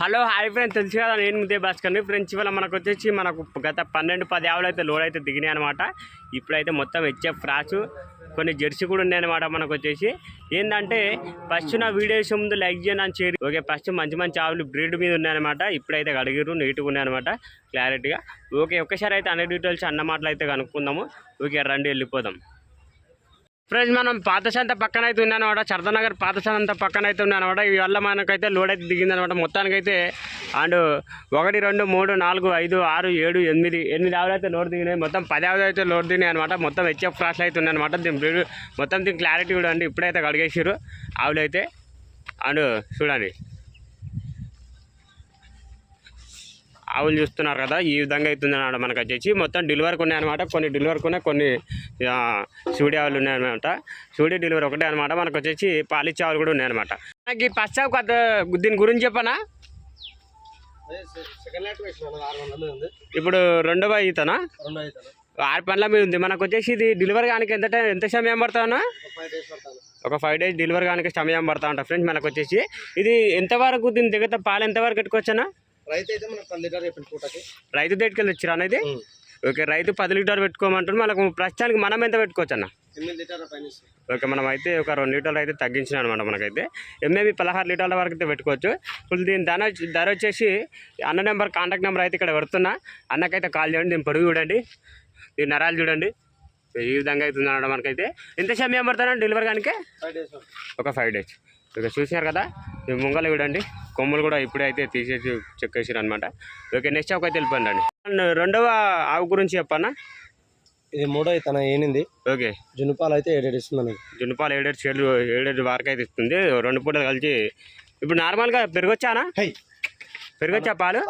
Hello hi friends తెలుసు కదా నేను ముందే బాస్కండి ఫ్రెండ్స్ ఇవాళ మనకు వచ్చేసి మనకు గత పన్నెండు పది ఆవులు అయితే లోడ్ అయితే దిగినాయి అనమాట ఇప్పుడైతే మొత్తం హెచ్ఎఫ్ ఫ్రాచు కొన్ని జెర్సీ కూడా ఉన్నాయన్నమాట మనకు వచ్చేసి. ఏంటంటే ఫస్ట్ నా వీడియోస్ ముందు లైక్ చేయను అని చేరి ఓకే ఫస్ట్ మంచి మంచి ఆవులు బ్రీడ్ మీద ఉన్నాయన్నమాట ఇప్పుడైతే అడిగిరు నీట్గా ఉన్నాయన్నమాట క్లారిటీగా ఓకే ఒక్కసారి అయితే అన్ని డీటెయిల్స్ అన్న మాటలు అయితే కనుక్కుందాము. ఓకే రండి వెళ్ళిపోదాం. ఫ్రెండ్స్ మనం పాతశాంత పక్కన అయితే ఉన్నానమాట. చర్దనగర్ పాత సంత పక్కన అయితే ఉన్నానమాట ఇవల్ల మనకైతే లోడ్ అయితే దిగిందనమాట. మొత్తానికైతే అండ్ ఒకటి రెండు మూడు నాలుగు ఐదు ఆరు ఏడు ఎనిమిది ఎనిమిది ఆవులు అయితే లోడ్ దిగినాయి. మొత్తం పది ఆవులు అయితే లోడ్ దిగినాయి అనమాట. మొత్తం హెచ్ఎఫ్ క్రాస్లు అయితే ఉన్నాయన్నమాట. దీని మొత్తం దీని క్లారిటీ కూడా అండి. ఇప్పుడైతే కడిగేసారు ఆవులు అయితే అండ్ చూడండి. ఆవులు చూస్తున్నారు కదా ఈ విధంగా అవుతుంది అన్నమాట మనకు వచ్చేసి. మొత్తం డెలివరీకి ఉన్నాయి అనమాట కొన్ని డెలివరీకి ఉన్నాయి కొన్ని సూడి ఆవులు ఉన్నాయి అనమాట సూడి డెలివరీ ఒకటే అనమాట మనకు వచ్చేసి పాలిచ్చే ఆవులు కూడా ఉన్నాయి అనమాట నాకు ఈ పశ్చాప్ కొత్త దీని గురించి చెప్పనా? ఇప్పుడు రెండవ ఈతనా? ఆరు పనుల మీద ఉంది. మనకు వచ్చేసి ఇది డెలివరీ కానీ ఎంత టైం- ఎంత సమయం పడుతుందా ఒక ఫైవ్ డేస్ ఒక ఫైవ్ డేస్ డెలివరీ కానీ సమయం పడతా ఉంటా. ఫ్రెండ్స్ మనకు వచ్చేసి ఇది ఎంతవరకు దీని దిగత పాలు ఎంతవరకు పెట్టుకోవచ్చనా రైతు అయితే మనకు పది లీటర్ చెప్పిన పూటకి. రైతు దగ్గరికి వచ్చిరా అనేది ఓకే రైతు పది లీటర్ పెట్టుకోమంటారు మనకు ప్రస్తుతానికి మనం ఎంత పెట్టుకోవచ్చు అన్న. ఓకే మనం అయితే ఒక రెండు లీటర్లు అయితే తగ్గించిన అనమాట మనకైతే. ఎంఏబి పదహారు లీటర్ల వరకు అయితే పెట్టుకోవచ్చు. ఇప్పుడు దీని ధర ధర వచ్చేసి అన్న నెంబర్ కాంటాక్ట్ నెంబర్ అయితే ఇక్కడ పెడుతున్నా. అన్నకైతే కాల్ చేయండి దీని పొడుగు చూడండి. దీని నరాలు చూడండి. ఈ విధంగా అవుతుంది అన్నమాట మనకైతే. ఎంత సమయం పడుతుందండి డెలివరీ కానీ. ఒక ఫైవ్ డేస్. ఓకే చూసినారు కదా? ఈ ముంగలు చూడండి. కొమ్ములు కూడా ఇప్పుడే అయితే తీసేసి చెక్ చేసారు అనమాట ఓకే నెక్స్ట్ ఒక అయితే వెళ్ళిపోండి అండ్ రెండవ ఆవు గురించి చెప్పన్నా ఇది మూడో తన ఏనింది. ఓకే. జునుపాలు అయితే ఏడేడు ఇస్తుంది అనేది జున్నుపాలు ఏడేడు చేడు ఏడేడు వరకు అయితే ఇస్తుంది. రెండు పూటలు కలిసి ఇప్పుడు నార్మల్గా పెరగొచ్చానా? పెరగొచ్చా పాలు?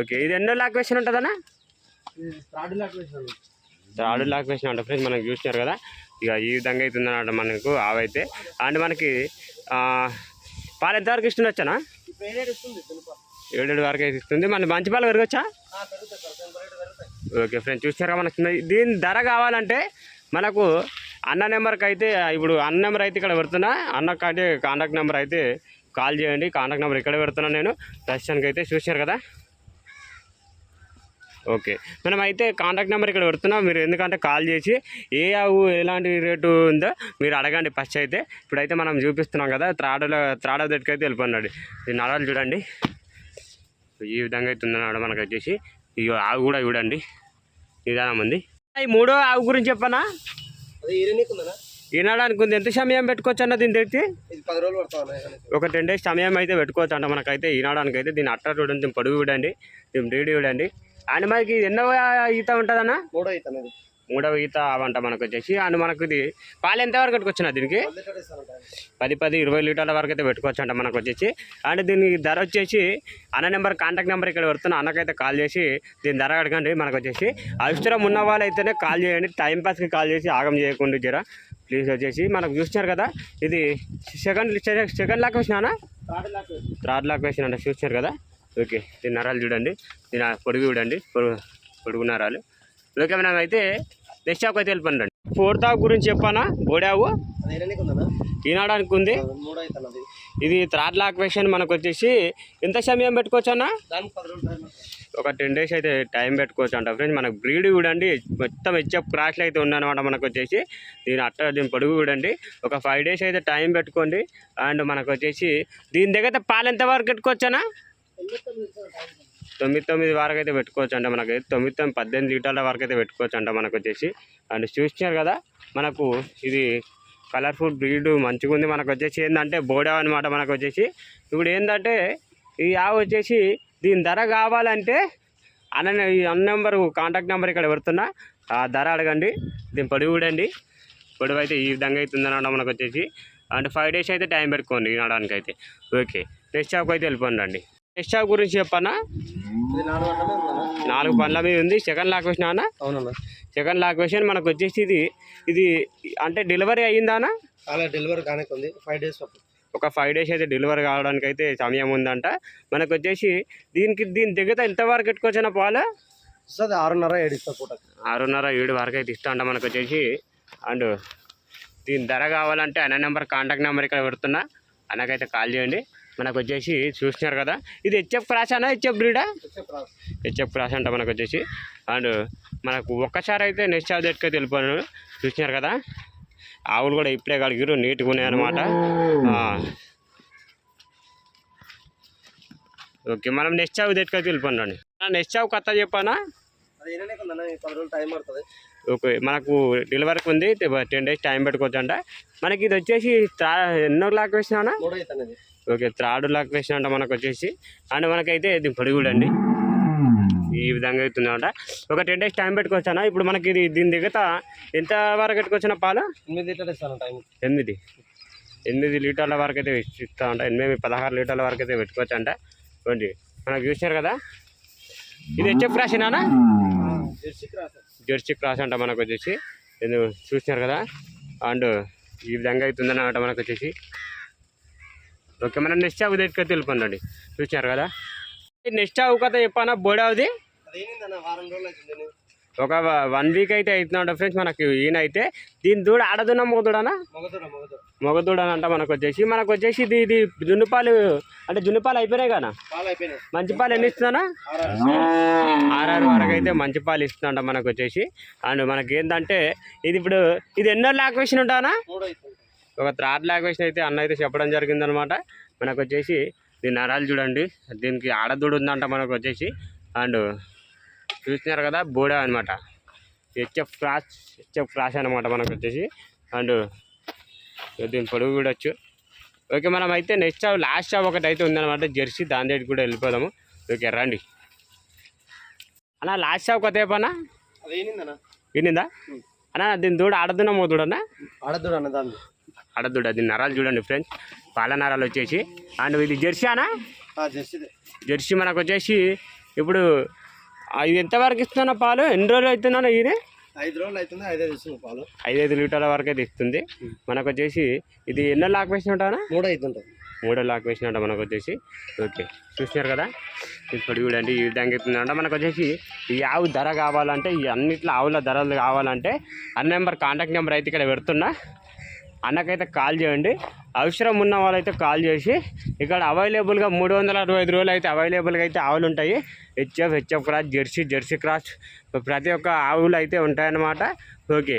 ఓకే ఇది ఎన్నో లాక్ వేసిన ఉంటుందన్నా? థర్డ్ లాట్ వేసిన ఆడు లాక్ వేసిన ఉంటుంది ఫ్రెండ్స్ మనకు చూసినారు కదా? ఇక ఈ విధంగా అవుతుంది అన్నమాట మనకు ఆవైతే. అండ్ మనకి పాలు ఎంతవరకు ఇస్తుండొచ్చానా ఏడేడు వరకు అయితే ఇస్తుంది. మన మంచి పాలు పెరగొచ్చా? ఓకే ఫ్రెండ్స్ చూసారా మనకు దీని ధర కావాలంటే మనకు అన్న నెంబర్కి అయితే ఇప్పుడు అన్న నెంబర్ అయితే ఇక్కడ పెడుతున్నా. అన్న కాంటాక్ట్ నెంబర్ అయితే కాల్ చేయండి. కాంటాక్ట్ నెంబర్ ఇక్కడ పెడుతున్నాను నేను. ప్రస్తుతానికి అయితే చూశారు కదా? ఓకే. మనం అయితే కాంటాక్ట్ నెంబర్ ఇక్కడ పెడుతున్నాం. మీరు ఎందుకంటే కాల్ చేసి ఏ ఆవు ఎలాంటి రేటు ఉందో మీరు అడగండి ఫస్ట్ అయితే. ఇప్పుడైతే మనం చూపిస్తున్నాం కదా త్రాడలో త్రాడ దగ్గరికి అయితే వెళ్ళిపోయినాడు ఈ నడాలు చూడండి. ఈ విధంగా అయితే ఉందన్నాడు మనకు వచ్చేసి. ఈ ఆవు కూడా చూడండి. నిదానం ఉంది. ఈ మూడో ఆవు గురించి చెప్పనా? ఈనాడానికి ఉంది. ఎంత సమయం పెట్టుకోవచ్చు అన్న దీని తెచ్చి ఒక టెన్ డేస్ సమయం అయితే పెట్టుకోవచ్చు అంట మనకైతే ఈనాడానికి అయితే. దీని అట్ట చూడండి దీని పొడుగు చూడండి దీని బ్రీడ్ చూడండి. అండ్ మనకి ఎన్నో ఈత ఉంటుందన్న? మూడో ఇది మూడవ ఈత అవంట మనకు వచ్చేసి. అండ్ మనకు ఇది పాలు ఎంతవరకు పెట్టుకోవచ్చు దీనికి? పది పది ఇరవై లీటర్ల వరకు అయితే పెట్టుకోవచ్చు అంట మనకు వచ్చేసి. అండ్ దీని ధర వచ్చేసి అన్న నెంబర్ కాంటాక్ట్ నెంబర్ ఇక్కడ పెడుతున్నా. అన్నకైతే కాల్ చేసి దీని ధర అడగండి మనకు వచ్చేసి. అవసరం ఉన్న వాళ్ళైతేనే కాల్ చేయండి. టైం పాస్కి కాల్ చేసి ఆగం చేయకుండా జర. ప్లీజ్ వచ్చేసి మనకు చూసినారు కదా ఇది సెకండ్ సెకండ్ లాక్ వేసిన. థర్డ్ లాక్ వేసిన చూసినారు కదా. ఓకే దీని నరాలు చూడండి. దీని పొడుగు చూడండి. పొడుగు పొడుగు నరాలు. ఓకే మనం అయితే నెక్స్ట్ షాప్ అయితే వెళ్ళిపోండి ఫోర్త్ గురించి చెప్పానా? బోడావు? ఈనాడానికి ఉంది. ఇది థర్డ్ లాక్ వేషన్ మనకు వచ్చేసి ఎంత సమయం పెట్టుకోవచ్చు అన్న? ఒక టెన్ డేస్ అయితే టైం పెట్టుకోవచ్చు అంట ఫ్రెండ్స్. మనకు బ్రీడ్ చూడండి. మొత్తం హెచ్ఎఫ్ క్రాష్లు అయితే ఉన్నాయన్నమాట మనకు వచ్చేసి. దీని అట్ట దీని పొడుగు చూడండి. ఒక ఫైవ్ డేస్ అయితే టైం పెట్టుకోండి. అండ్ మనకు వచ్చేసి దీని దగ్గర పాలు ఎంత వరకు తొమ్మిది తొమ్మిది వరకు అయితే పెట్టుకోవచ్చు అంట మనకి. తొమ్మిది తొమ్మిది పద్దెనిమిది లీటర్ల వరకు అయితే పెట్టుకోవచ్చు అంట మనకు వచ్చేసి. అండ్ చూసినారు కదా మనకు ఇది కలర్ఫుల్ బ్రీడ్ మంచిగా ఉంది. మనకు వచ్చేసి ఏంటంటే బోడా అనమాట మనకు వచ్చేసి. ఇప్పుడు ఏంటంటే ఈ ఆవు వచ్చేసి దీని ధర కావాలంటే అన్న ఈ అన్న నెంబర్ కాంటాక్ట్ నెంబర్ ఇక్కడ పెడుతున్నా. ఆ ధర అడగండి దీని పొడివి చూడండి. పొడివి అయితే ఈ విధంగా అవుతుంది మనకు వచ్చేసి. అండ్ ఫైవ్ డేస్ అయితే టైం పెట్టుకోండి వినడానికి అయితే ఓకే నెక్స్ట్ షాప్కి అయితే వెళ్ళిపోండి షాప్ గురించి చెప్పన్నా ఇది నాలుగు పండ్ల మీద ఉంది. సెకండ్ లాక్ వేసిన అన్న? అవునన్నా. సెకండ్ లాక్ వేసిన మనకు వచ్చేసి ఇది ఇది అంటే డెలివరీ అయ్యిందానా? అలా డెలివరీ కానీ ఉంది ఫైవ్ డేస్ ఒక ఫైవ్ డేస్ అయితే డెలివరీ కావడానికి అయితే సమయం ఉందంట. మనకు వచ్చేసి దీనికి దీని దగ్గర ఎంతవరకు పెట్టుకోవచ్చిన పాలు? వస్తుంది ఆరున్నర ఏడు ఇస్తా పూటకి ఆరున్నర ఏడు వరకు అయితే ఇస్తా అంట మనకు వచ్చేసి. అండ్ దీని ధర కావాలంటే అన్న నెంబర్ కాంటాక్ట్ నెంబర్ ఇక్కడ పెడుతున్నా. అన్నకైతే కాల్ చేయండి. మనకు వచ్చేసి చూస్తున్నారు కదా. ఇది హెచ్ఎఫ్ క్రాస్ అనా హెచ్ఎఫ్ బ్రీడా? హెచ్ఎఫ్ క్రాస్ అంట మనకు వచ్చేసి అండ్ మనకు ఒక్కసారి అయితే నెక్స్ట్ ఆఫ్ దట్కే వెళ్ళిపోయాను. చూసినారు కదా. ఆవులు కూడా ఇప్పుడే కడిగిరు నీట్గా ఉన్నాయి అనమాట ఓకే మనం నెక్స్ట్ ఆవు దట్కే వెళ్ళిపోండి నెక్స్ట్ ఆవు కథ చెప్పానా? ఓకే మనకు డెలివరీకి ఉంది టెన్ డేస్ టైం పెట్టుకోవచ్చు అంట మనకి ఇది వచ్చేసి త్రా ఎన్నో లాక్ వేసినా అవుతుంది ఓకే త్రాడు లాక్ వేసిన అంట మనకు వచ్చేసి. అండ్ మనకైతే ఇది పొడి కూడా అండి. ఈ విధంగా అవుతుందంట. ఒక టెన్ డేస్ టైం పెట్టుకోవచ్చానా ఇప్పుడు మనకి ఇది దీని దిగత ఎంత వరకు పెట్టుకోవచ్చిన పాలు? ఎనిమిది లీటర్ ఇస్తాను టైం. ఎనిమిది. ఎనిమిది లీటర్ల వరకు అయితే ఇస్తా అంట ఎనిమిది పదహారు లీటర్ల వరకు అయితే పెట్టుకోవచ్చు అంట మనకు చూసినారు కదా? ఇది హెచ్ఎఫ్ క్రాస్ జెర్సీ క్రాస్ అంట మనకు వచ్చేసి చూసినారు కదా? అండ్ ఈ విధంగా అవుతుందన్నమాట మనకు వచ్చేసి ఓకే మనం నెక్స్ట్ ఆవు దగ్గర తెలుపండి చూసినారు కదా? నెక్స్ట్ ఆవు కథ చెప్పానా బోడావుది? వారం రోజులు అవుతుంది ఒక వన్ వీక్ అయితే అవుతుందంట ఫ్రెండ్స్ మనకి ఈయన అయితే దీని దూడ ఆడదున్న మొగదుడనా? అని అంట మనకు వచ్చేసి మనకు వచ్చేసి ఇది ఇది జున్నుపాలు అంటే జున్నుపాలు అయిపోయినాయి కదా? మంచి పాలు ఎన్ని ఇస్తుందనా ఆరు ఆర్ఆర్ వరకు అయితే మంచి పాలు ఇస్తుందంట మనకు వచ్చేసి అండ్ మనకి ఏంటంటే ఇది ఇప్పుడు ఇది ఎన్నో లాక్వేషన్ ఉంటానా? ఒక థర్డ్ లాక్వేషన్ అయితే అన్న అయితే చెప్పడం జరిగిందనమాట. మనకు వచ్చేసి దీని నరాలు చూడండి. దీనికి ఆడదూడు ఉందంట మనకు వచ్చేసి అండ్ చూస్తున్నారు కదా బోడా అనమాట హెచ్ఎఫ్ క్రాస్ హెచ్ఎఫ్ క్రాస్ అనమాట మనకు వచ్చేసి. అండ్ దీని పొడుగు కూడా వచ్చు. ఓకే మనం అయితే నెక్స్ట్ షాప్ లాస్ట్ షాప్ ఒకటి అయితే ఉందన్నమాట జెర్సీ దాని దగ్గరికి కూడా వెళ్ళిపోదాము. ఓకే రండి. అన్న లాస్ట్ షాప్ అది ఏంటన్న వినిందా అన్న దీని దూడ ఆడదున్నా మోదుడన్నా ఆడదూడ అన్న దాన్ని. ఆడదుడ దీని నరాలు చూడండి ఫ్రెండ్స్. పాల నరాలు వచ్చేసి. అండ్ ఇది జెర్సీ అనా జెర్సీదే. జెర్సీ మనకు వచ్చేసి ఇప్పుడు ఇది ఎంతవరకు ఇస్తున్నా పాలు? ఎన్ని రోజులు అవుతున్నా ఇది? ఐదు రోజులు అవుతుంది ఐదైదు ఇస్తుంది పాలు. ఐదైదు లీటర్ల వరకు అయితే ఇస్తుంది మనకు వచ్చేసి ఇది ఎన్నో లాక్ వేసిన ఉంటానా మూడో అవుతుంటుంది. మూడో లాక్ వేసినట్ట మనకు వచ్చేసి. ఓకే. చూసినారు కదా? ఇప్పుడు చూడండి ఈ విధంగా అవుతుందంట. మనకు వచ్చేసి ఈ ఆవు ధర కావాలంటే ఈ అన్నిట్లో ఆవుల ధరలు కావాలంటే అన్న నెంబర్ కాంటాక్ట్ నెంబర్ అయితే ఇక్కడ పెడుతున్నా. అన్నకైతే కాల్ చేయండి. అవసరం ఉన్న వాళ్ళైతే కాల్ చేసి ఇక్కడ అవైలబుల్గా మూడు వందల అరవై ఐదు రోజులు అయితే అవైలబుల్గా అయితే ఆవులు ఉంటాయి. HF HF cross Jersey Jersey cross ప్రతి ఒక్క ఆవులు అయితే ఉంటాయన్నమాట. ఓకే.